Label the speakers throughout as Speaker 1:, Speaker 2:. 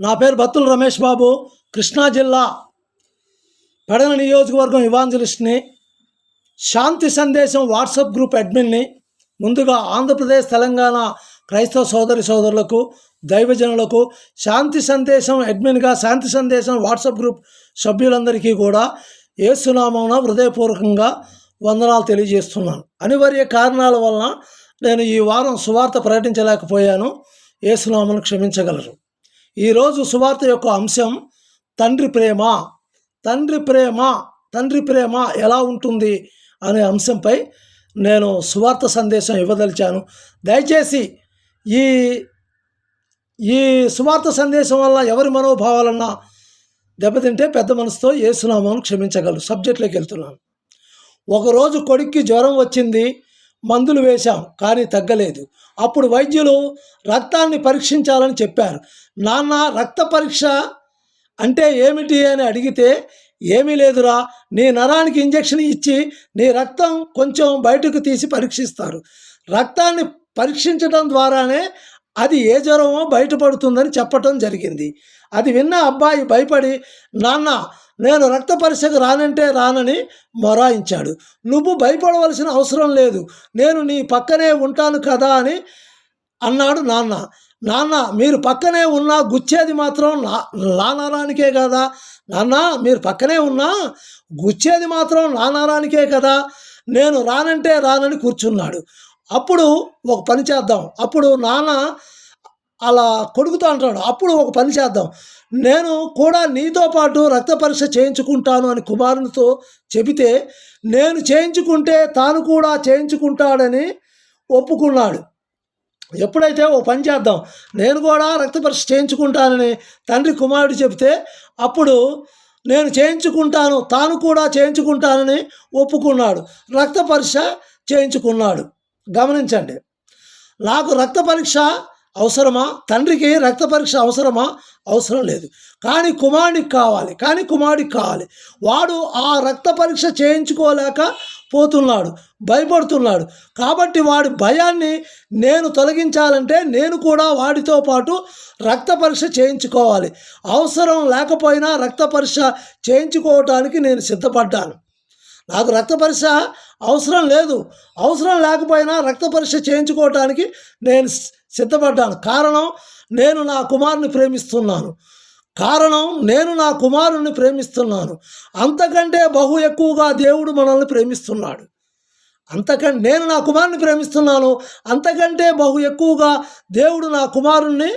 Speaker 1: నా పేరు బత్తుల రమేష్ బాబు కృష్ణా జిల్లా పెడన నియోజకవర్గం ఇవాంజలిస్ట్ని. శాంతి సందేశం వాట్సాప్ గ్రూప్ అడ్మిన్ని ముందుగా ఆంధ్రప్రదేశ్ తెలంగాణ క్రైస్తవ సోదరి సోదరులకు దైవజనులకు శాంతి సందేశం అడ్మిన్గా శాంతి సందేశం వాట్సాప్ గ్రూప్ సభ్యులందరికీ కూడా ఏసునామమున హృదయపూర్వకంగా వందనాలు తెలియజేస్తున్నాను. అనివార్య కారణాల వలన నేను ఈ వారం సువార్త ప్రకటించలేకపోయాను. ఏసునామను క్షమించగలరు. ఈరోజు సువార్త యొక్క అంశం తండ్రి ప్రేమ. తండ్రి ప్రేమ తండ్రి ప్రేమ ఎలా ఉంటుంది అనే అంశంపై నేను సువార్త సందేశం ఇవ్వదలిచాను. దయచేసి ఈ ఈ సువార్త సందేశం వల్ల ఎవరి మనోభావాలన్నా దెబ్బతింటే పెద్ద మనసుతో ఏసునామాను క్షమించగలరు. సబ్జెక్ట్లోకి వెళ్తున్నాను. ఒకరోజు కొడుక్కి జ్వరం వచ్చింది. మందులు వేశాం కానీ తగ్గలేదు. అప్పుడు వైద్యులు రక్తాన్ని పరీక్షించాలని చెప్పారు. నాన్న రక్త పరీక్ష అంటే ఏమిటి అని అడిగితే ఏమీ లేదురా నీ నరానికి ఇంజెక్షన్ ఇచ్చి నీ రక్తం కొంచెం బయటకు తీసి పరీక్షిస్తారు. రక్తాన్ని పరీక్షించడం ద్వారానే అది ఏ జ్వరమో బయటపడుతుందని చెప్పటం జరిగింది. అది విన్న అబ్బాయి భయపడి నాన్న నేను రక్త పరీక్షకు రానంటే రానని మొరాయించాడు. నువ్వు భయపడవలసిన అవసరం లేదు. నేను నీ పక్కనే ఉంటాను కదా అని అన్నాడు నాన్న. నాన్న మీరు పక్కనే ఉన్నా గుచ్చేది మాత్రం నా కదా. నాన్న మీరు పక్కనే ఉన్నా గుచ్చేది మాత్రం నానరానికే కదా. నేను రానంటే రానని కూర్చున్నాడు. అప్పుడు ఒక పని చేద్దాం. అప్పుడు నాన్న అలా కొడుకుతో అంటాడు. అప్పుడు ఒక పని చేద్దాం. నేను కూడా నీతో పాటు రక్త పరీక్ష చేయించుకుంటాను అని కుమారునితో చెబితే నేను చేయించుకుంటే తాను కూడా చేయించుకుంటాడని ఒప్పుకున్నాడు. ఎప్పుడైతే ఓ పని చేద్దాం నేను కూడా రక్త పరీక్ష చేయించుకుంటానని తండ్రి కుమారుడు చెబితే అప్పుడు నేను చేయించుకుంటాను తాను కూడా చేయించుకుంటానని ఒప్పుకున్నాడు. రక్త పరీక్ష చేయించుకున్నాడు. గమనించండి. నాకు రక్త పరీక్ష అవసరమా? తండ్రికి రక్త పరీక్ష అవసరమా? అవసరం లేదు. కానీ కుమారుడికి కావాలి కానీ కుమారుడికి కావాలి. వాడు ఆ రక్త పరీక్ష చేయించుకోలేక పోతున్నాడు భయపడుతున్నాడు. కాబట్టి వాడి భయాన్ని నేను తొలగించాలంటే నేను కూడా వాడితో పాటు రక్త పరీక్ష చేయించుకోవాలి. అవసరం లేకపోయినా రక్త పరీక్ష చేయించుకోవటానికి నేను సిద్ధపడ్డాను. నాకు రక్త పరీక్ష అవసరం లేదు. అవసరం లేకపోయినా రక్త పరీక్ష చేయించుకోవటానికి నేను సిద్ధపడ్డాను. కారణం నేను నా కుమారుని ప్రేమిస్తున్నాను. కారణం నేను నా కుమారుణ్ణి ప్రేమిస్తున్నాను. అంతకంటే బహు ఎక్కువగా దేవుడు మనల్ని ప్రేమిస్తున్నాడు. అంతకంటే నేను నా కుమారుని ప్రేమిస్తున్నాను. అంతకంటే బహు ఎక్కువగా దేవుడు నా కుమారుణ్ణి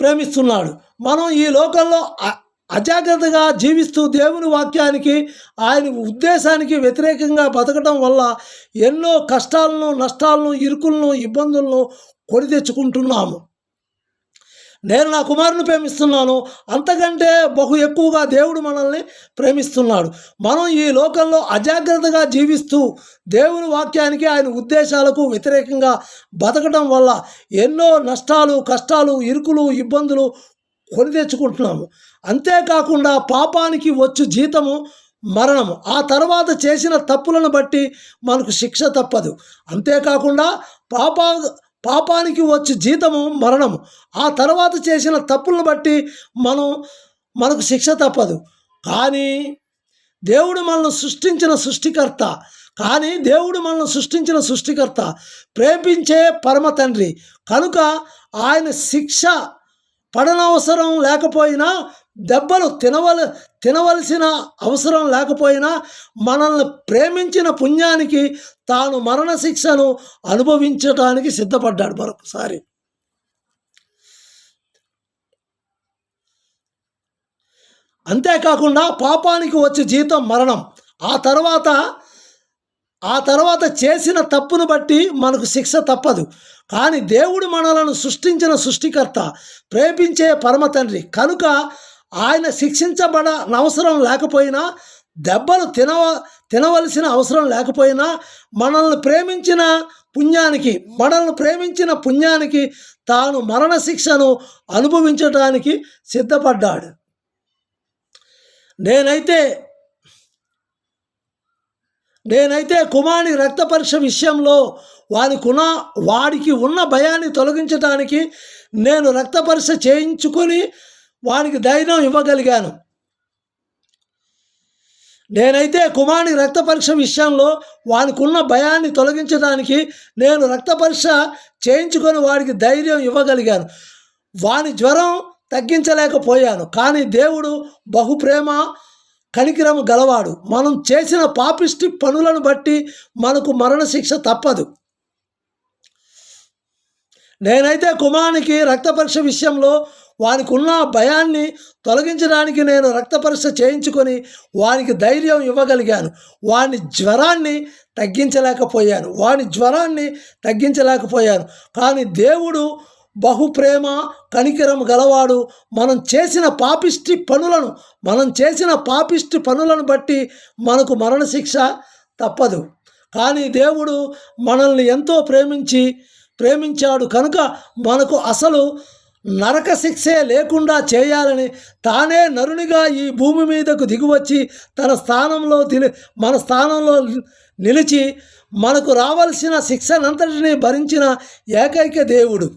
Speaker 1: ప్రేమిస్తున్నాడు. మనం ఈ లోకంలో అ- అజాగ్రత్తగా జీవిస్తూ దేవుని వాక్యానికి ఆయన ఉద్దేశానికి వ్యతిరేకంగా బతకడం వల్ల ఎన్నో కష్టాలను నష్టాలను ఇరుకులను ఇబ్బందులను కొని తెచ్చుకుంటున్నాము. నేను నా కుమారుని ప్రేమిస్తున్నాను. అంతకంటే బహు ఎక్కువగా దేవుడు మనల్ని ప్రేమిస్తున్నాడు. మనం ఈ లోకంలో అజాగ్రత్తగా జీవిస్తూ దేవుని వాక్యానికి ఆయన ఉద్దేశాలకు వ్యతిరేకంగా బతకడం వల్ల ఎన్నో నష్టాలు కష్టాలు ఇరుకులు ఇబ్బందులు కొని తెచ్చుకుంటున్నాము. అంతేకాకుండా పాపానికి వచ్చు జీతము మరణము. ఆ తర్వాత చేసిన తప్పులను బట్టి మనకు శిక్ష తప్పదు. అంతేకాకుండా పాప పాపానికి వచ్చి జీతము మరణము. ఆ తర్వాత చేసిన తప్పులను బట్టి మనం మనకు శిక్ష తప్పదు. కానీ దేవుడు మనల్ని సృష్టించిన సృష్టికర్త కానీ దేవుడు మనల్ని సృష్టించిన సృష్టికర్త ప్రేమించే పరమ తండ్రి. కనుక ఆయన శిక్ష పడనవసరం లేకపోయినా దెబ్బలు తినవల తినవలసిన అవసరం లేకపోయినా మనల్ని ప్రేమించిన పుణ్యానికి తాను మరణ శిక్షను అనుభవించటానికి సిద్ధపడ్డాడు మరొకసారి. అంతేకాకుండా పాపానికి వచ్చే జీతం మరణం. ఆ తర్వాత ఆ తర్వాత చేసిన తప్పును బట్టి మనకు శిక్ష తప్పదు. కానీ దేవుడు మనలను సృష్టించిన సృష్టికర్త ప్రేమించే పరమ తండ్రి కనుక ఆయన శిక్షించబడ అవసరం లేకపోయినా దెబ్బలు తినవ తినవలసిన అవసరం లేకపోయినా మనల్ని ప్రేమించిన పుణ్యానికి మనల్ని ప్రేమించిన పుణ్యానికి తాను మరణ శిక్షను అనుభవించడానికి సిద్ధపడ్డాడు. నేనైతే నేనైతే కుమారి రక్త పరీక్ష విషయంలో వారికున్న వాడికి ఉన్న భయాన్ని తొలగించడానికి నేను రక్త పరీక్ష చేయించుకొని వానికి ధైర్యం ఇవ్వగలిగాను. నేనైతే కుమారుని రక్త పరీక్ష విషయంలో వానికి ఉన్న భయాన్ని తొలగించడానికి నేను రక్త పరీక్ష చేయించుకొని వాడికి ధైర్యం ఇవ్వగలిగాను. వాని జ్వరం తగ్గించలేకపోయాను. కానీ దేవుడు బహుప్రేమ కనికిరము గలవాడు. మనం చేసిన పాపిష్టి పనులను బట్టి మనకు మరణశిక్ష తప్పదు. నేనైతే కుమారునికి రక్త పరీక్ష విషయంలో వానికి ఉన్న భయాన్ని తొలగించడానికి నేను రక్త పరీక్ష చేయించుకొని వానికి ధైర్యం ఇవ్వగలిగాను. వాని జ్వరాన్ని తగ్గించలేకపోయాను. వాని జ్వరాన్ని తగ్గించలేకపోయాను. కానీ దేవుడు బహుప్రేమ కనికరం గలవాడు. మనం చేసిన పాపిష్టి పనులను మనం చేసిన పాపిష్టి పనులను బట్టి మనకు మరణశిక్ష తప్పదు. కానీ దేవుడు మనల్ని ఎంతో ప్రేమించి ప్రేమించాడు కనుక మనకు అసలు నరక శిక్షే లేకుండా చేయాలని తానే నరునిగా ఈ భూమి మీదకు దిగువచ్చి తన స్థానంలో తిలి మన స్థానంలో నిలిచి మనకు రావలసిన శిక్షనంతటిని భరించిన ఏకైక దేవుడు.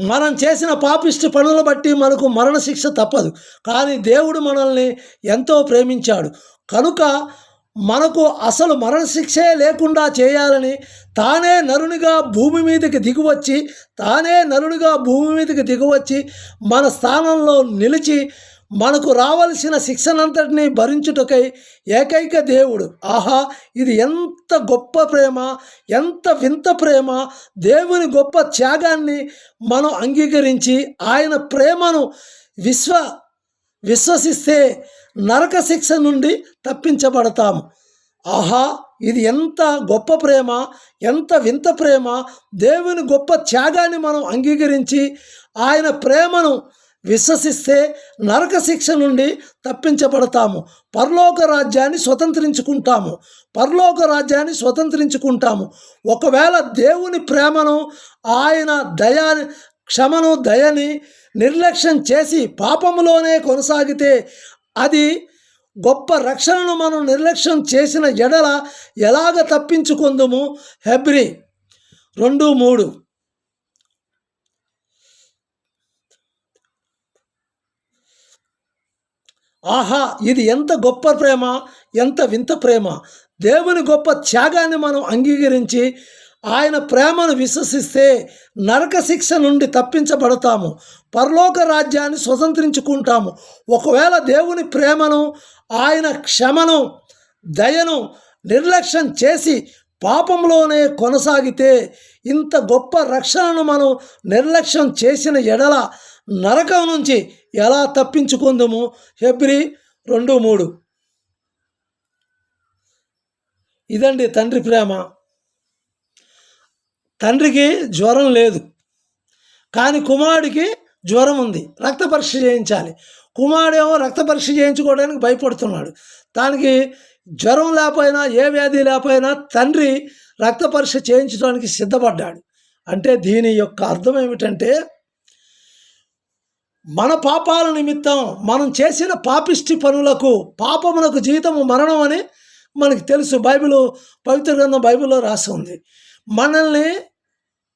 Speaker 1: మనం చేసిన పాపిష్టి పనులు బట్టి మనకు మరణశిక్ష తప్పదు. కానీ దేవుడు మనల్ని ఎంతో ప్రేమించాడు. కనుక మనకు అసలు మరణశిక్షే లేకుండా చేయాలని తానే నరునిగా భూమి మీదకి దిగువచ్చి తానే నరునిగా భూమి మీదకి దిగువచ్చి మన స్థానంలో నిలిచి మనకు రావలసిన శిక్షనంతటినీ భరించుటకై ఏకైక దేవుడు. ఆహా ఇది ఎంత గొప్ప ప్రేమ ఎంత వింత ప్రేమ దేవుని గొప్ప త్యాగాన్ని మనం అంగీకరించి ఆయన ప్రేమను విశ్వ విశ్వసిస్తే నరక శిక్ష నుండి తప్పించబడతాము. ఆహా ఇది ఎంత గొప్ప ప్రేమ ఎంత వింత ప్రేమ. దేవుని గొప్ప త్యాగాన్ని మనం అంగీకరించి ఆయన ప్రేమను విశ్వసిస్తే నరక శిక్ష నుండి తప్పించబడతాము. పరలోక రాజ్యాన్ని స్వతంత్రించుకుంటాము. పరలోక రాజ్యాన్ని స్వతంత్రించుకుంటాము. ఒకవేళ దేవుని ప్రేమను ఆయన దయా క్షమను దయని నిర్లక్ష్యం చేసి పాపములోనే కొనసాగితే అది గొప్ప రక్షణను మనం నిర్లక్ష్యం చేసిన ఎడల ఎలాగ తప్పించుకుందుము? హెబ్రి రెండు మూడు. ఆహా ఇది ఎంత గొప్ప ప్రేమ ఎంత వింత ప్రేమ. దేవుని గొప్ప త్యాగాన్ని మనం అంగీకరించి ఆయన ప్రేమను విశ్వసిస్తే నరక శిక్ష నుండి తప్పించబడతాము. పరలోక రాజ్యాన్ని స్వతంత్రించుకుంటాము. ఒకవేళ దేవుని ప్రేమను ఆయన క్షమను దయను నిర్లక్ష్యం చేసి పాపంలోనే కొనసాగితే ఇంత గొప్ప రక్షణను మనం నిర్లక్ష్యం చేసిన ఎడల నరకం నుంచి ఎలా తప్పించుకుందాము? ఫిబ్రి రెండు మూడు. ఇదండి తండ్రి ప్రేమ. తండ్రికి జ్వరం లేదు. కానీ కుమారుడికి జ్వరం ఉంది. రక్త పరీక్ష చేయించాలి. కుమారుడేమో రక్త పరీక్ష చేయించుకోవడానికి భయపడుతున్నాడు. దానికి జ్వరం లేకపోయినా ఏ వ్యాధి లేకపోయినా తండ్రి రక్త పరీక్ష చేయించడానికి సిద్ధపడ్డాడు. అంటే దీని యొక్క అర్థం ఏమిటంటే మన పాపాల నిమిత్తం మనం చేసిన పాపిష్టి పనులకు పాపమునకు జీతము మరణం అని మనకి తెలుసు. బైబిల్ పవిత్ర గ్రంథం బైబిల్లో రాసి ఉంది. మనల్ని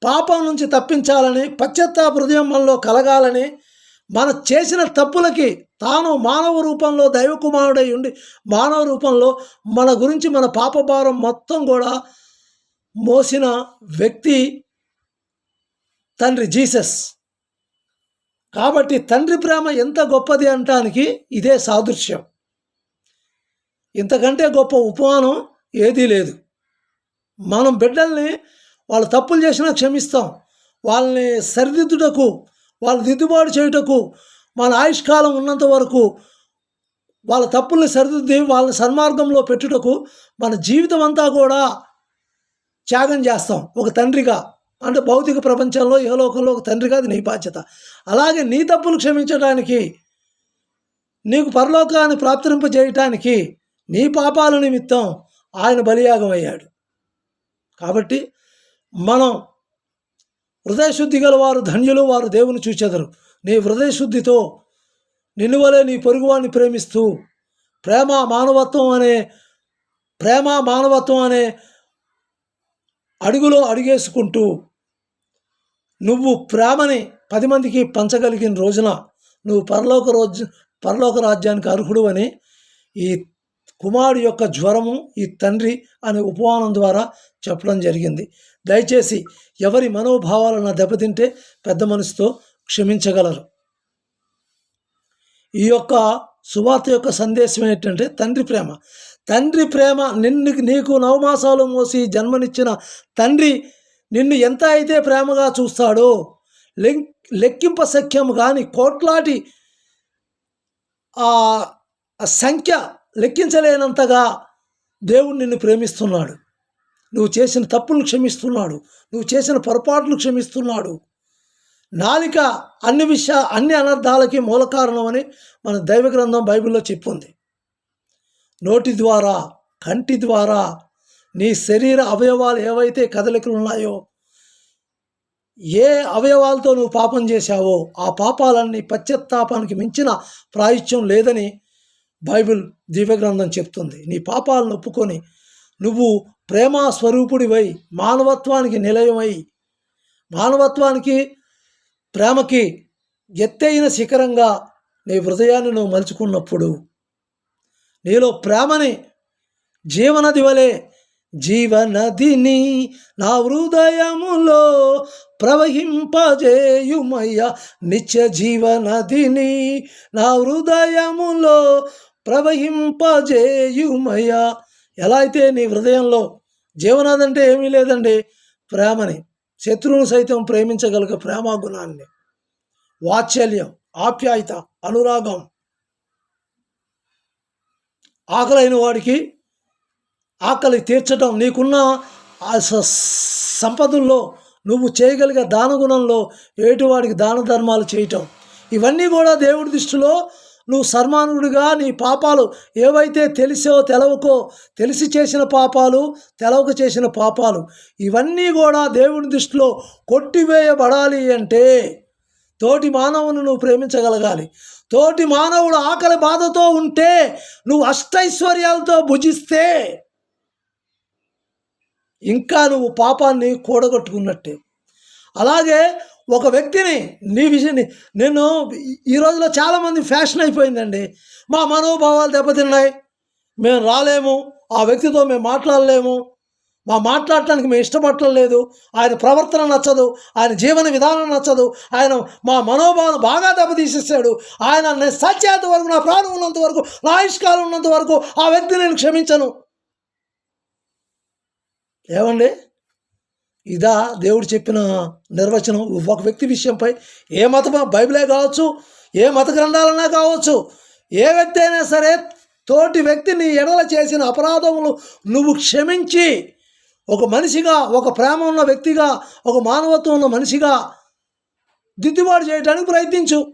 Speaker 1: పాపం నుంచి తప్పించాలని పశ్చాత్తాప హృదయం మనలో కలగాలని మన చేసిన తప్పులకి తాను మానవ రూపంలో దైవకుమారుడై ఉండి మానవ రూపంలో మన గురించి మన పాపభారం మొత్తం కూడా మోసిన వ్యక్తి తండ్రి జీసస్. కాబట్టి తండ్రి ప్రేమ ఎంత గొప్పది అంటానికి ఇదే సాదృశ్యం. ఇంతకంటే గొప్ప ఉపమానం ఏదీ లేదు. మనం బిడ్డల్ని వాళ్ళు తప్పులు చేసినా క్షమిస్తాం. వాళ్ళని సరిదిద్దుటకు వాళ్ళు దిద్దుబాటు చేయుటకు మన ఆయుష్కాలం ఉన్నంత వరకు వాళ్ళ తప్పుల్ని సరిదిద్ది వాళ్ళని సన్మార్గంలో పెట్టుటకు మన జీవితం అంతా కూడా త్యాగం చేస్తాం. ఒక తండ్రిగా అంటే భౌతిక ప్రపంచంలో ఏ లోకంలో ఒక తండ్రిగా అది నీ బాధ్యత. అలాగే నీ తప్పులు క్షమించడానికి నీకు పరలోకాన్ని ప్రాప్తింపజేయటానికి నీ పాపాల నిమిత్తం ఆయన బలియాగం అయ్యాడు కాబట్టి మనం హృదయశుద్ధి గల వారు ధన్యులు వారు దేవుని చూచెదరు. నీ హృదయశుద్ధితో నిన్ను వలె నీ పొరుగువాన్ని ప్రేమిస్తూ ప్రేమ మానవత్వం అనే ప్రేమ మానవత్వం అనే అడుగులో అడుగేసుకుంటూ నువ్వు ప్రేమని పది మందికి పంచగలిగిన రోజున నువ్వు పరలోక రోజు పరలోక రాజ్యానికి అర్హుడు అని ఈ కుమారుడు యొక్క జ్వరము ఈ తండ్రి అనే ఉపమానం ద్వారా చెప్పడం జరిగింది. దయచేసి ఎవరి మనోభావాలను దెబ్బతింటే పెద్ద మనసుతో క్షమించగలరు. ఈ యొక్క సువార్త యొక్క సందేశం ఏంటంటే తండ్రి ప్రేమ. తండ్రి ప్రేమ నిన్ను నీకు నవమాసాలు మోసి జన్మనిచ్చిన తండ్రి నిన్ను ఎంత అయితే ప్రేమగా చూస్తాడో లెక్ లెక్కింప సఖ్యం కానీ కోట్లాటి సంఖ్య లెక్కించలేనంతగా దేవుడు నిన్ను ప్రేమిస్తున్నాడు. నువ్వు చేసిన తప్పులు క్షమిస్తున్నాడు. నువ్వు చేసిన పొరపాట్లు క్షమిస్తున్నాడు. నాలిక అన్ని విషయ అన్ని అనర్థాలకి మూల కారణమని మన దైవ గ్రంథం బైబిల్లో చెప్పుంది. నోటి ద్వారా కంటి ద్వారా నీ శరీర అవయవాలు ఏవైతే కదలికలు ఉన్నాయో ఏ అవయవాలతో నువ్వు పాపం చేశావో ఆ పాపాలన్నీ పశ్చత్తాపానికి మించిన ప్రాయుచ్యం లేదని బైబిల్ దివ్యగ్రంథం చెప్తుంది. నీ పాపాలను ఒప్పుకొని నువ్వు ప్రేమ స్వరూపుడివై మానవత్వానికి నిలయమై మానవత్వానికి ప్రేమకి ఎత్తైన శిఖరంగా నీ హృదయాన్ని నువ్వు మలుచుకున్నప్పుడు నీలో ప్రేమని జీవనది వలె జీవనదిని నా హృదయములో ప్రవహింపజేయుమయ్య. నిత్య జీవనదిని నా హృదయములో ప్రవహింపజేయుమయ్యా. ఎలా అయితే నీ హృదయంలో జీవనాదంటే అంటే ఏమీ లేదండి ప్రేమని శత్రువును సైతం ప్రేమించగలిగే ప్రేమ గుణాన్ని వాత్సల్యం ఆప్యాయత అనురాగం ఆకలైన వాడికి ఆకలి తీర్చడం నీకున్న ఆ స- సంపదల్లో నువ్వు చేయగలిగే దాన గుణంలో ఏటివాడికి దాన ధర్మాలు చేయటం ఇవన్నీ కూడా దేవుడి దృష్టిలో నువ్వు సన్మానుడిగా నీ పాపాలు ఏవైతే తెలిసో తెలవకో తెలిసి చేసిన పాపాలు తెలవక చేసిన పాపాలు ఇవన్నీ కూడా దేవుని దృష్టిలో కొట్టివేయబడాలి అంటే తోటి మానవుని నువ్వు ప్రేమించగలగాలి. తోటి మానవుడు ఆకలి బాధతో ఉంటే నువ్వు అష్టైశ్వర్యాలతో భుజిస్తే ఇంకా నువ్వు పాపాన్ని కూడగట్టుకున్నట్టే. అలాగే ఒక వ్యక్తిని నీ విషయాన్ని నేను ఈ- రోజులో చాలామంది ఫ్యాషన్ అయిపోయిందండి. మా మనోభావాలు దెబ్బతిన్నాయి. మేము రాలేము. ఆ వ్యక్తితో మేము మాట్లాడలేము. మా మాట్లాడటానికి మేము ఇష్టపడలేదు ఆయన ప్రవర్తన నచ్చదు. ఆయన జీవన విధానం నచ్చదు. ఆయన మా మనోభావం బాగా దెబ్బతీసేసాడు. ఆయన నేను సత్యేంత వరకు నా ప్రాణం ఉన్నంత వరకు నా ఆయుష్కాలం ఉన్నంత వరకు ఆ వ్యక్తిని నేను క్షమించను. ఏమండి? ఇదా దేవుడు చెప్పిన నిర్వచనం. ఒక వ్యక్తి విషయంపై ఏ మత బైబిలే కావచ్చు ఏ మత గ్రంథాలన్నా కావచ్చు ఏ వ్యక్తి అయినా సరే తోటి వ్యక్తిని ఎడల చేసిన అపరాధములు నువ్వు క్షమించి ఒక మనిషిగా ఒక ప్రేమ ఉన్న వ్యక్తిగా ఒక మానవత్వం ఉన్న మనిషిగా దిద్దుబాటు చేయడానికి ప్రయత్నించు.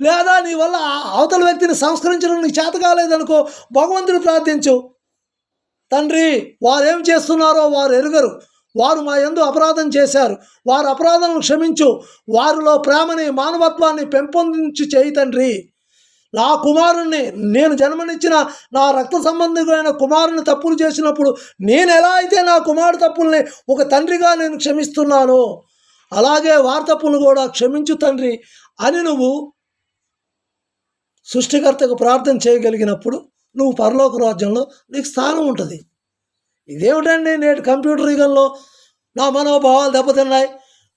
Speaker 1: లేదా నీ వల్ల ఆ అవతల వ్యక్తిని సంస్కరించడం నీకు చేత కాలేదనుకో భగవంతుని ప్రార్థించు. తండ్రి వారేం చేస్తున్నారో వారు ఎరుగరు. వారు మా ఎందు అపరాధం చేశారు. వారు అపరాధాలను క్షమించు. వారిలో ప్రేమని మానవత్వాన్ని పెంపొందించి చేయి తండ్రి. నా కుమారుణ్ణి నేను జన్మనిచ్చిన నా రక్త సంబంధికులైన కుమారుని తప్పులు చేసినప్పుడు నేను ఎలా అయితే నా కుమారుడు తప్పుల్ని ఒక తండ్రిగా నేను క్షమిస్తున్నానో అలాగే వారి తప్పులు కూడా క్షమించు తండ్రి అని నువ్వు సృష్టికర్తకు ప్రార్థన చేయగలిగినప్పుడు నువ్వు పరలోక రాజ్యంలో నీకు స్థానం ఉంటుంది. ఇదేమిటండి నేటి కంప్యూటర్ యుగంలో? నా మనోభావాలు దెబ్బతిన్నాయి.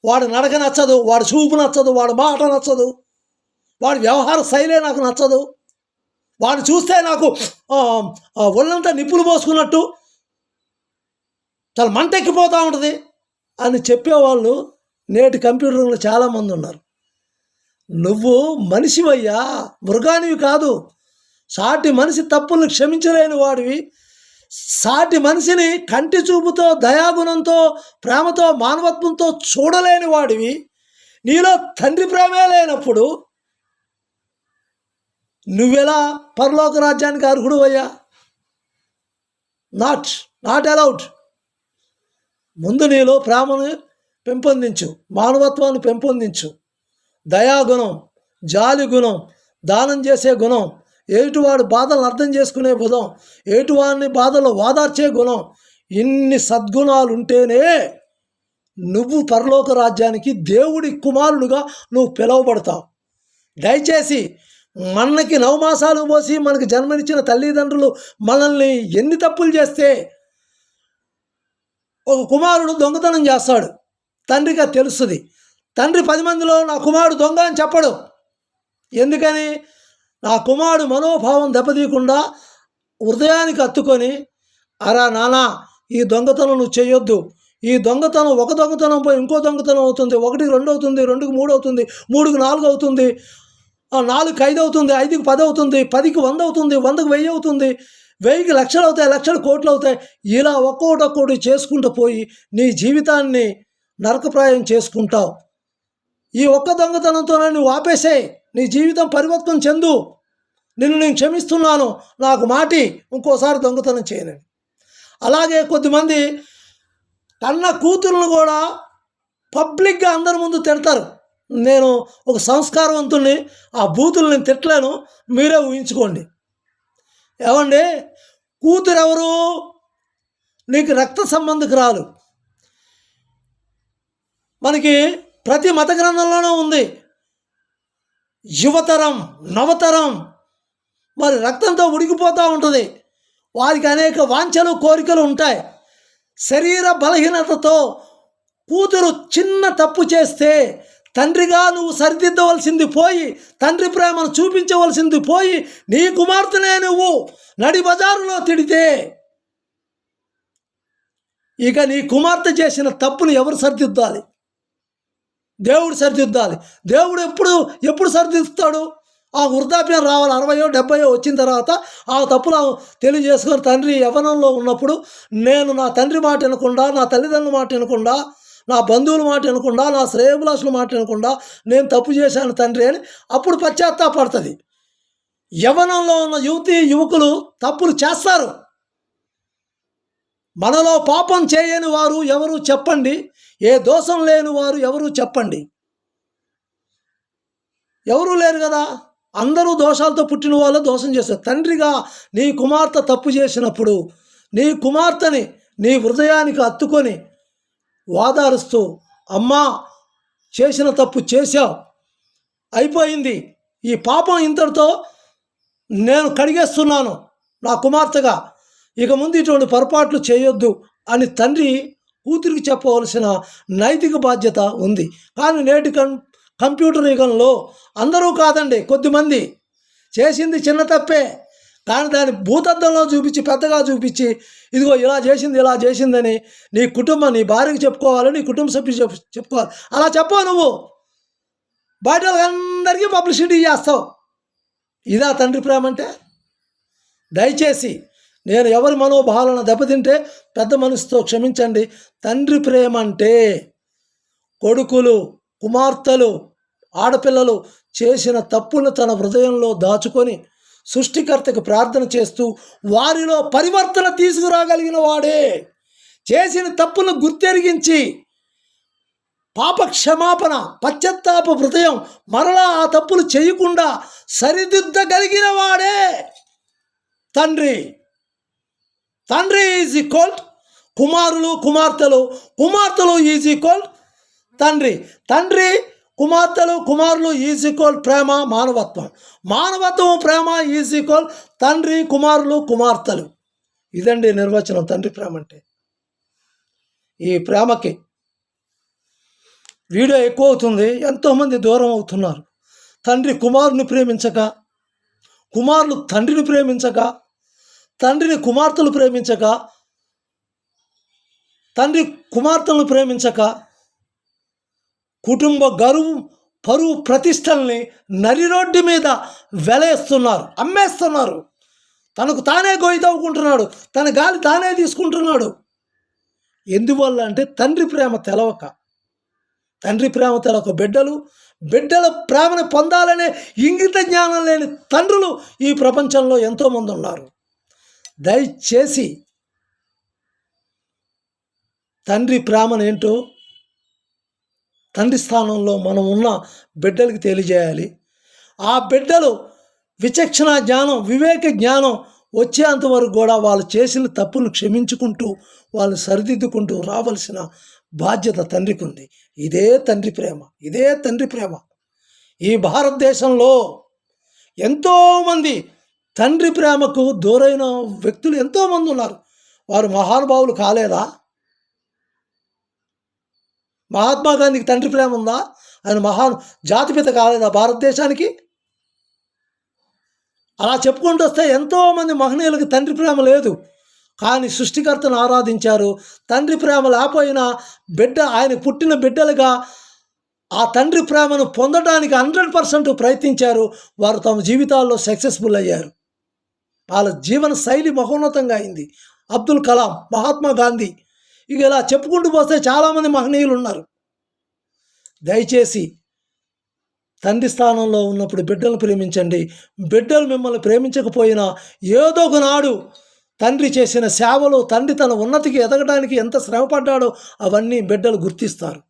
Speaker 1: వాడు నడక నచ్చదు వాడి చూపు నచ్చదు వాడు మాట నచ్చదు. వాడి వ్యవహార శైలే నాకు నచ్చదు. వాడిని చూస్తే నాకు ఒళ్ళంతా నిప్పులు పోసుకున్నట్టు చాలా మంటెక్కిపోతూ ఉంటుంది అని చెప్పేవాళ్ళు నేటి కంప్యూటర్లో చాలామంది ఉన్నారు. నువ్వు మనిషివయ్యా మృగానివి కాదు. సాటి మనిషి తప్పులను క్షమించలేని వాడివి. సాటి మనిషిని కంటి చూపుతో దయాగుణంతో ప్రేమతో మానవత్వంతో చూడలేని వాడివి. నీలో తండ్రి ప్రేమే లేనప్పుడు నువ్వెలా పరలోక రాజ్యానికి అర్హుడు అయ్యా నాట్ నాట్ అలౌడ్ ముందు నీలో ప్రేమను పెంపొందించు మానవత్వాన్ని పెంపొందించు. దయాగుణం జాలి గుణం దానం చేసే గుణం ఏటువాడు బాధలను అర్థం చేసుకునే బుధం ఏటువాడిని బాధలో వాదార్చే గుణం ఇన్ని సద్గుణాలు ఉంటేనే నువ్వు పరలోక రాజ్యానికి దేవుడి కుమారుడుగా నువ్వు పిలువబడతావు. దయచేసి మనకి నవమాసాలు పోసి మనకి జన్మనిచ్చిన తల్లిదండ్రులు మనల్ని ఎన్ని తప్పులు చేస్తే ఒక కుమారుడు దొంగతనం చేస్తాడు. తండ్రిగా తెలుస్తుంది. తండ్రి పది మందిలో నా కుమారుడు దొంగ అని చెప్పడు. ఎందుకని? నా కుమారుడు మనోభావం దెబ్బతీయకుండా హృదయానికి అత్తుకొని అరా నానా ఈ దొంగతనం నువ్వు చేయొద్దు. ఈ దొంగతనం ఒక దొంగతనం పోయి ఇంకో దొంగతనం అవుతుంది. ఒకటికి రెండు అవుతుంది రెండుకి మూడు అవుతుంది మూడుకి నాలుగు అవుతుంది ఆ, నాలుగుకి ఐదు అవుతుంది ఐదుకి పది అవుతుంది పదికి వంద అవుతుంది వందకి వెయ్యి అవుతుంది వెయ్యికి లక్షలు అవుతాయి లక్షలు కోట్లు అవుతాయి. ఇలా ఒక్కోటి ఒక్కోటి చేసుకుంటూ పోయి నీ జీవితాన్ని నరకప్రాయం చేసుకుంటావు. ఈ ఒక్క దొంగతనంతోనే నువ్వు ఆపేసేయి. నీ జీవితం పరివర్తన చెందు. నిన్ను నేను క్షమిస్తున్నాను. నాకు మాటి ఇంకోసారి దొంగతనం చేయనని అలాగే కొద్దిమంది కన్న కూతుర్ను కూడా పబ్లిక్గా అందరి ముందు తిడతారు. నేను ఒక సంస్కారవంతుల్ని ఆ బూతులు నేను తిట్టలేను. మీరే ఊహించుకోండి. ఏమండి? కూతురు ఎవరు నీకు రక్త సంబంధకురాలు మనకి ప్రతి మత గ్రంథంలోనూ ఉంది. యువతరం నవతరం. మరి రక్తంతో ఉడికిపోతూ ఉంటుంది. వారికి అనేక వాంఛలు కోరికలు ఉంటాయి. శరీర బలహీనతతో కూతురు చిన్న తప్పు చేస్తే తండ్రిగా నువ్వు సరిదిద్దవలసింది పోయి తండ్రి ప్రేమను చూపించవలసింది పోయి నీ కుమార్తెనే నువ్వు నడి బజారులో తిడితే ఇక నీ కుమార్తె చేసిన తప్పును ఎవరు సరిదిద్దాలి? దేవుడు సరిదిద్దాలి. దేవుడు ఎప్పుడు ఎప్పుడు సరిదిద్దుతాడు ఆ వృద్ధాప్యం రావాలి. అరవయో డెబ్బయో వచ్చిన తర్వాత ఆ తప్పులు తెలియజేసుకొని తండ్రి యవనంలో ఉన్నప్పుడు నేను నా తండ్రి మాట వినకుండా నా తల్లిదండ్రుల మాట వినకుండా నా బంధువుల మాట వినకుండా నా శ్రేయభిలాషుల మాట వినకుండా నేను తప్పు చేశాను తండ్రి అని అప్పుడు పశ్చాత్తాపడుతుంది. యవనంలో ఉన్న యువతి యువకులు తప్పులు చేస్తారు. మనలో పాపం చేయని వారు ఎవరు చెప్పండి? ఏ దోషం లేని వారు ఎవరు చెప్పండి? ఎవరు లేరు కదా? అందరూ దోషాలతో పుట్టిన వాళ్ళు దోషం చేస్తారు. తండ్రిగా నీ కుమార్తె తప్పు చేసినప్పుడు నీ కుమార్తెని నీ హృదయానికి అత్తుకొని వాదారుస్తూ అమ్మా చేసిన తప్పు చేశావు అయిపోయింది. ఈ పాపం ఇంతటితో నేను కడిగేస్తున్నాను నా కుమార్తెగా. ఇక ముందు ఇటువంటి పొరపాట్లు చేయొద్దు అని తండ్రి కూతురికి చెప్పవలసిన నైతిక బాధ్యత ఉంది. కానీ నేటి కం కంప్యూటర్ యుగంలో అందరూ కాదండి కొద్దిమంది. చేసింది చిన్న తప్పే. కానీ దాన్ని భూతద్దంలో చూపించి పెద్దగా చూపించి ఇదిగో ఇలా చేసింది ఇలా చేసిందని నీ కుటుంబం నీ భార్యకి చెప్పుకోవాలి నీ కుటుంబ సభ్యులు చెప్పు చెప్పుకోవాలి. అలా చెప్పవు నువ్వు. బయట అందరికీ పబ్లిసిటీ చేస్తావు. ఇదా తండ్రి ప్రేమ అంటే? దయచేసి నేను ఎవరి మనోభావాలను దెబ్బతింటే పెద్ద మనసుతో క్షమించండి. తండ్రి ప్రేమ అంటే కొడుకులు కుమార్తెలు ఆడపిల్లలు చేసిన తప్పును తన హృదయంలో దాచుకొని సృష్టికర్తకు ప్రార్థన చేస్తూ వారిలో పరివర్తన తీసుకురాగలిగిన వాడే. చేసిన తప్పును గుర్తెరిగించి పాప క్షమాపణ పశ్చత్తాప హృదయం మరలా ఆ తప్పులు చేయకుండా సరిదిద్దగలిగిన వాడే తండ్రి. తండ్రి ఈజ్ ఈక్వల్ కుమారులు కుమార్తెలు కుమార్తెలు ఈజ్ ఈక్వల్ తండ్రి. తండ్రి కుమార్తెలు కుమారులు ఈజ్ ఈక్వల్ ప్రేమ మానవత్వం. మానవత్వం ప్రేమ ఈజ్ ఈక్వల్ తండ్రి కుమారులు కుమార్తెలు. ఇదండి నిర్వచనం తండ్రి ప్రేమ అంటే. ఈ ప్రేమకి వీడియో ఎక్కువ అవుతుంది ఎంతోమంది దూరం అవుతున్నారు. తండ్రి కుమారుని ప్రేమించక కుమారులు తండ్రిని ప్రేమించక తండ్రిని కుమార్తెలు ప్రేమించక తండ్రి కుమార్తెలను ప్రేమించక కుటుంబ గరువు పరువు ప్రతిష్టల్ని నరి రోడ్డు మీద వెలేస్తున్నారు అమ్మేస్తున్నారు. తనకు తానే గోయి తవ్వుకుంటున్నాడు తన గాలి తానే తీసుకుంటున్నాడు. ఎందువల్ల అంటే తండ్రి ప్రేమ తెలవక. తండ్రి ప్రేమ తెలవక బిడ్డలు బిడ్డల ప్రేమను పొందాలనే ఇంగిత జ్ఞానం లేని తండ్రులు ఈ ప్రపంచంలో ఎంతోమంది ఉన్నారు. దయచేసి తండ్రి ప్రేమనేంటో తండ్రి స్థానంలో మనం ఉన్న బిడ్డలకి తెలియజేయాలి. ఆ బిడ్డలు విచక్షణ జ్ఞానం వివేక జ్ఞానం వచ్చేంత వరకు కూడా వాళ్ళు చేసిన తప్పును క్షమించుకుంటూ వాళ్ళు సరిదిద్దుకుంటూ రావలసిన బాధ్యత తండ్రికి ఉంది. ఇదే తండ్రి ప్రేమ ఇదే తండ్రి ప్రేమ. ఈ భారతదేశంలో ఎంతోమంది తండ్రి ప్రేమకు దూరైన వ్యక్తులు ఎంతోమంది ఉన్నారు. వారు మహానుభావులు కాలేదా? మహాత్మా గాంధీకి తండ్రి ప్రేమ ఉందా? ఆయన మహాన్ జాతిపిత కాలేదా భారతదేశానికి? అలా చెప్పుకుంటూ వస్తే ఎంతోమంది మహనీయులకు తండ్రి ప్రేమ లేదు. కానీ సృష్టికర్తను ఆరాధించారు. తండ్రి ప్రేమ లేకపోయినా బిడ్డ ఆయన పుట్టిన బిడ్డలుగా ఆ తండ్రి ప్రేమను పొందడానికి హండ్రెడ్ పర్సెంట్ ప్రయత్నించారు. వారు తమ జీవితాల్లో సక్సెస్ఫుల్ అయ్యారు. వాళ్ళ జీవన శైలి మహోన్నతంగా అయింది. అబ్దుల్ కలాం మహాత్మా గాంధీ. ఇక ఇలా చెప్పుకుంటూ పోతే చాలామంది మహనీయులు ఉన్నారు. దయచేసి తండ్రి స్థానంలో ఉన్నప్పుడు బిడ్డలను ప్రేమించండి. బిడ్డలు మిమ్మల్ని ప్రేమించకపోయినా ఏదో ఒకనాడు తండ్రి చేసిన సేవలు తండ్రి తన ఉన్నతికి ఎదగడానికి ఎంత శ్రమపడ్డాడో అవన్నీ బిడ్డలు గుర్తిస్తారు.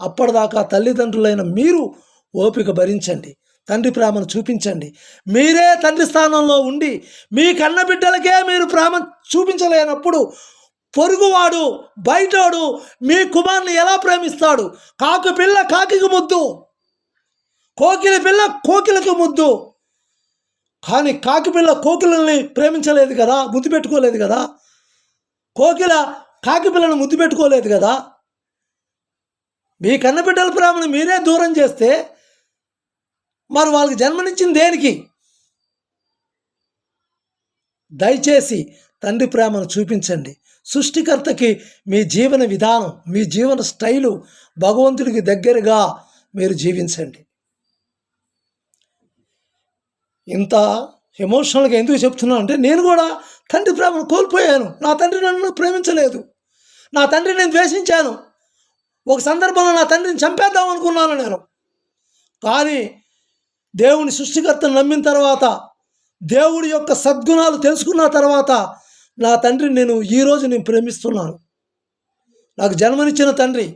Speaker 1: అప్పటిదాకా తల్లిదండ్రులైన మీరు ఓపిక భరించండి. తండ్రి ప్రేమను చూపించండి. మీరే తండ్రి స్థానంలో ఉండి మీ కన్న బిడ్డలకే మీరు ప్రేమ చూపించలేనప్పుడు పొరుగువాడు బయటోడు మీ కుమార్ని ఎలా ప్రేమిస్తాడు? కాకి పిల్ల కాకికి ముద్దు. కోకిల పిల్ల కోకిలకు ముద్దు. కానీ కాకి పిల్ల కోకిలని ప్రేమించలేదు కదా ముద్దు పెట్టుకోలేదు కదా? కోకిల కాకి పిల్లను ముద్దు పెట్టుకోలేదు కదా? మీ కన్నబిడ్డల ప్రేమను మీరే దూరం చేస్తే మరి వాళ్ళకి జన్మనిచ్చింది దేనికి? దయచేసి తండ్రి ప్రేమను చూపించండి. సృష్టికర్తకి మీ జీవన విధానం మీ జీవన స్టైలు భగవంతుడికి దగ్గరగా మీరు జీవించండి. ఇంత ఎమోషనల్గా ఎందుకు చెప్తున్నాను అంటే నేను కూడా తండ్రి ప్రేమను కోల్పోయాను. నా తండ్రి నన్ను ప్రేమించలేదు. నా తండ్రి నేను ద్వేషించాను. ఒక సందర్భంలో నా తండ్రిని చంపేద్దాం అనుకున్నాను నేను. కానీ దేవుని సృష్టికర్తను నమ్మిన తర్వాత దేవుడి యొక్క సద్గుణాలు తెలుసుకున్న తర్వాత నా తండ్రి నేను ఈరోజు నేను ప్రేమిస్తున్నాను. నాకు జన్మనిచ్చిన తండ్రి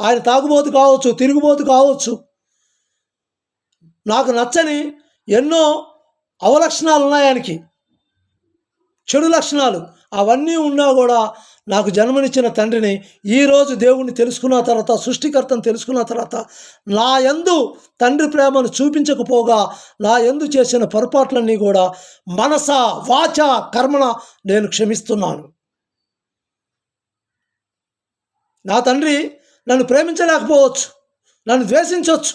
Speaker 1: ఆయన తాగుబోతు కావచ్చు తిరుగుబోతు కావచ్చు నాకు నచ్చని ఎన్నో అవలక్షణాలు ఉన్నాయి ఆయనకి. చెడు లక్షణాలు అవన్నీ ఉన్నా కూడా నాకు జన్మనిచ్చిన తండ్రిని ఈరోజు దేవుణ్ణి తెలుసుకున్న తర్వాత సృష్టికర్తను తెలుసుకున్న తర్వాత నా యందు తండ్రి ప్రేమను చూపించకపోగా నా యందు చేసిన పొరపాట్లన్నీ కూడా మనస వాచ కర్మన నేను క్షమిస్తున్నాను. నా తండ్రి నన్ను ప్రేమించలేకపోవచ్చు నన్ను ద్వేషించవచ్చు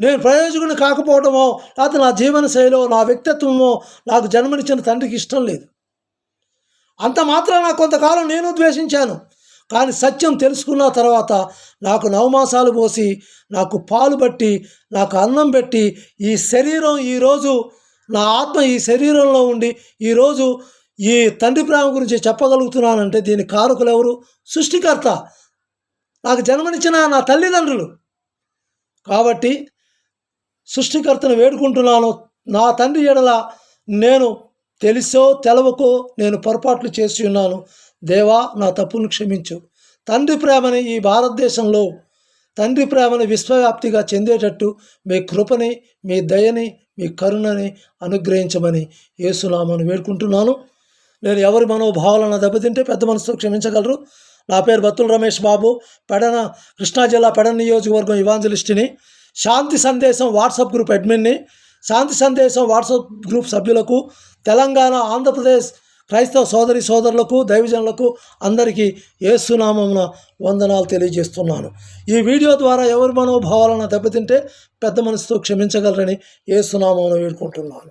Speaker 1: నేను ప్రయోజకుని కాకపోవడమో లేకపోతే నా జీవన శైలో నా వ్యక్తిత్వమో నాకు జన్మనిచ్చిన తండ్రికి ఇష్టం లేదు. అంత మాత్రాన కొంతకాలం నేను ద్వేషించాను. కానీ సత్యం తెలుసుకున్న తర్వాత నాకు నవమాసాలు పోసి నాకు పాలు పట్టి నాకు అన్నం పెట్టి ఈ శరీరం ఈరోజు నా ఆత్మ ఈ శరీరంలో ఉండి ఈరోజు ఈ తండ్రి ప్రేమ గురించి చెప్పగలుగుతున్నానంటే దీని కారకులు ఎవరు? సృష్టికర్త. నాకు జన్మనిచ్చిన నా తల్లిదండ్రులు. కాబట్టి సృష్టికర్తను వేడుకుంటున్నాను. నా తండ్రి ఎడల నేను తెలిసో తెలవకో నేను పొరపాట్లు చేసి ఉన్నాను. దేవా నా తప్పును క్షమించు. తండ్రి ప్రేమని ఈ భారతదేశంలో తండ్రి ప్రేమని విశ్వవ్యాప్తిగా చెందేటట్టు మీ కృపని మీ దయని మీ కరుణని అనుగ్రహించమని యేసునామాను వేడుకుంటున్నాను. నేను ఎవరి మనోభావాలను దెబ్బతింటే పెద్ద మనసుతో క్షమించగలరు. నా పేరు బత్తుల రమేష్ బాబు. పెడన కృష్ణా జిల్లా పెడన నియోజకవర్గం ఇవాంజలిస్ట్ని. శాంతి సందేశం వాట్సాప్ గ్రూప్ అడ్మిన్ని. శాంతి సందేశం వాట్సాప్ గ్రూప్ సభ్యులకు తెలంగాణ ఆంధ్రప్రదేశ్ క్రైస్తవ సోదరి సోదరులకు దైవజనులకు అందరికీ ఏసునామమున వందనాలు తెలియజేస్తున్నాను. ఈ వీడియో ద్వారా ఎవరి మనోభావాలను దెబ్బతింటే పెద్ద మనసుతో క్షమించగలరని ఏసునామమున వేడుకుంటున్నాను.